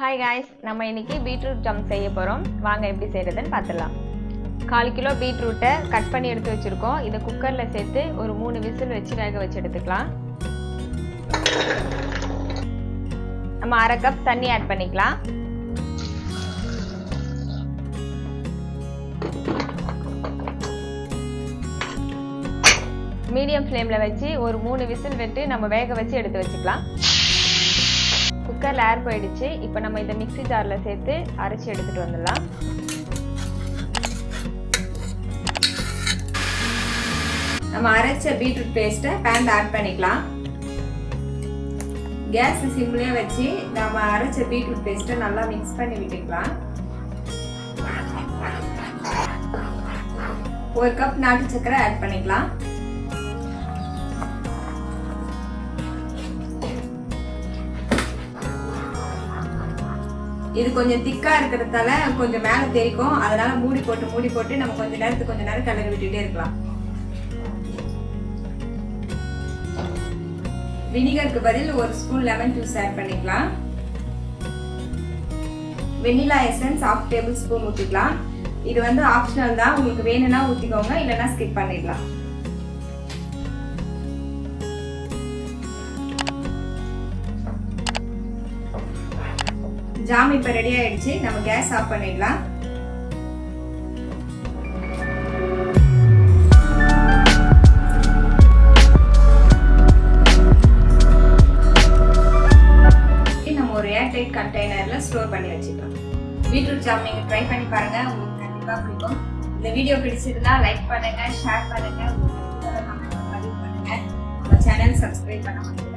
Hi guys நம்ம இன்னைக்கு beetroot ஜம் செய்ய போகிறோம் வாங்க எப்படி செய்கிறதுன்னு பார்த்துடலாம். கால் கிலோ பீட்ரூட்டை கட் பண்ணி எடுத்து வச்சுருக்கோம். இதை குக்கரில் சேர்த்து ஒரு மூணு விசில் வச்சு வேக வச்சு எடுத்துக்கலாம். நம்ம அரை கப் தண்ணி ஆட் பண்ணிக்கலாம். மீடியம் ஃப்ளேமில் வச்சு ஒரு மூணு விசில் விட்டு நம்ம வேக வச்சு எடுத்து வச்சுக்கலாம். குக்கர் ஏர் போயிடுச்சு. இப்போ நம்ம இதை மிக்ஸி ஜாரில் சேர்த்து அரைச்சி எடுத்துகிட்டு வந்துடலாம். நம்ம அரைச்ச பீட்ரூட் பேஸ்ட்டை பேன் ஆட் பண்ணிக்கலாம். கேஸ் சிம்லேயே வச்சு நம்ம அரைச்ச பீட்ரூட் பேஸ்ட்டை நல்லா மிக்ஸ் பண்ணி விட்டுக்கலாம். ஒரு கப் நாட்டு சக்கரை ஆட் பண்ணிக்கலாம். இது கொஞ்சம் திக்கா இருக்கிறதால கொஞ்சம் மேல தெரிக்கும் அதனால மூடி போட்டு மூடி போட்டு நம்ம கொஞ்ச நேரத்துக்கு கொஞ்ச நேரம் கிளறி விட்டுட்டே இருக்கலாம். வினிகருக்கு பதில் ஒரு ஸ்பூன் லெமன் ஜூஸ் ஆட் பண்ணிக்கலாம். Vanilla essence half tablespoon ஊற்றிக்கலாம் இது வந்து ஆப்ஷனல் தான். உங்களுக்கு வேணும்னா ஊற்றிக்கோங்க இல்லைன்னா ஸ்கிப் பண்ணிடலாம். ஜாம் இப்போ ரெடி ஆயிடுச்சு. நம்ம கேஸ் ஆஃப் பண்ணிடலாம். நம்ம ஒரு ஏர்டைட் கண்டெய்னரில் ஸ்டோர் பண்ணி வச்சுக்கலாம். பீட்ரூட் ஜாம் நீங்கள் ட்ரை பண்ணி பாருங்கள் உங்களுக்கு கண்டிப்பாக பிடிக்கும். இந்த வீடியோ பிடிச்சிருந்தா லைக் பண்ணுங்கள் ஷேர் பண்ணுங்கள் உங்களுக்கு பதிவு பண்ணுங்கள் நம்ம சேனல் சப்ஸ்கிரைப் பண்ண மாட்டேங்க